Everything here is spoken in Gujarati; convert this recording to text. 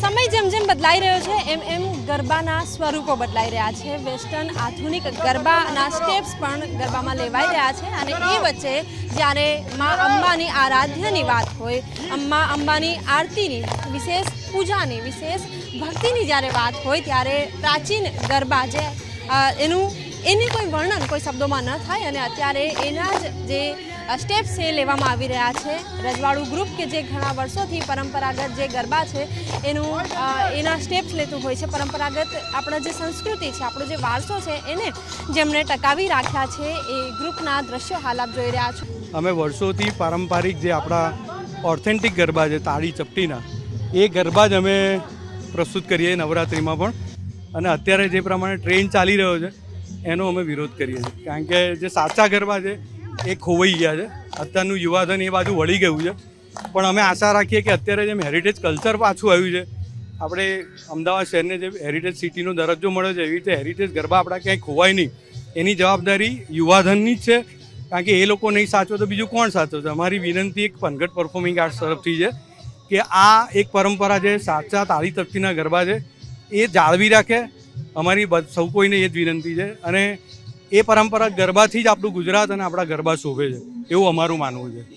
સમય જેમ જેમ બદલાઈ રહ્યો છે, એમ એમ ગરબાના સ્વરૂપો બદલાઈ રહ્યા છે. વેસ્ટર્ન આધુનિક ગરબાના સ્ટેપ્સ પણ ગરબામાં લેવાઈ રહ્યા છે અને એ વચ્ચે જ્યારે મા અંબાની આરાધ્યની વાત હોય અમ્મા અંબાની આરતીની વિશેષ પૂજાની વિશેષ ભક્તિની જ્યારે વાત હોય, ત્યારે પ્રાચીન ગરબા જે એનું, એની કોઈ વર્ણન કોઈ શબ્દોમાં ન થાય અને અત્યારે એના જ જે સ્ટેપ્સ છે લેવામાં આવી રહ્યા છે. રજવાડું ગ્રુપ કે જે ઘણા વર્ષોથી પરંપરાગત જે ગરબા છે, એનું એના સ્ટેપ્સ લેતું હોય છે. પરંપરાગત આપણા જે સંસ્કૃતિ છે, આપણો જે વારસો છે, એને જેમણે ટકાવી રાખ્યા છે, એ ગ્રુપના દ્રશ્યો હાલ આપ જોઈ રહ્યા છો. અમે વર્ષોથી પારંપરિક જે આપણા ઓથેન્ટિક ગરબા છે, તાળી ચપટીના, એ ગરબા જ અમે પ્રસ્તુત કરીએ નવરાત્રિમાં પણ. અને અત્યારે જે પ્રમાણે ટ્રેન્ડ ચાલી રહ્યો છે, એનો અમે વિરોધ કરીએ છીએ. કારણ કે જે સાચા ગરબા છે એ ખોવાઈ ગયા છે. અત્યારનું યુવાધન એ બાજુ વળી ગયું છે. પણ અમે આશા રાખીએ કે અત્યારે જેમ હેરિટેજ કલ્ચર પાછું આવ્યું છે. આપણે અમદાવાદ શહેરને જે હેરિટેજ સિટીનો દરજ્જો મળ્યો છે, એવી રીતે હેરિટેજ ગરબા આપણા ક્યાંય ખોવાય નહીં. એની જવાબદારી યુવાધનની જ છે. કારણ કે એ લોકો નહીં સાચવે તો બીજું કોણ સાચવશે અમારી વિનંતી એક પનઘટ પરફોર્મિંગ આર્ટ્સ તરફથી છે કે આ એક પરંપરા છે, સાચા તાળી તપતીના ગરબા છે. એ જાળવી રાખે. અમારી સૌ કોઈને એ જ વિનંતી છે. અને એ પરંપરા ગરબાથી જ આપણું ગુજરાત અને આપણા ગરબા શોભે છે. એવું અમારું માનવું છે.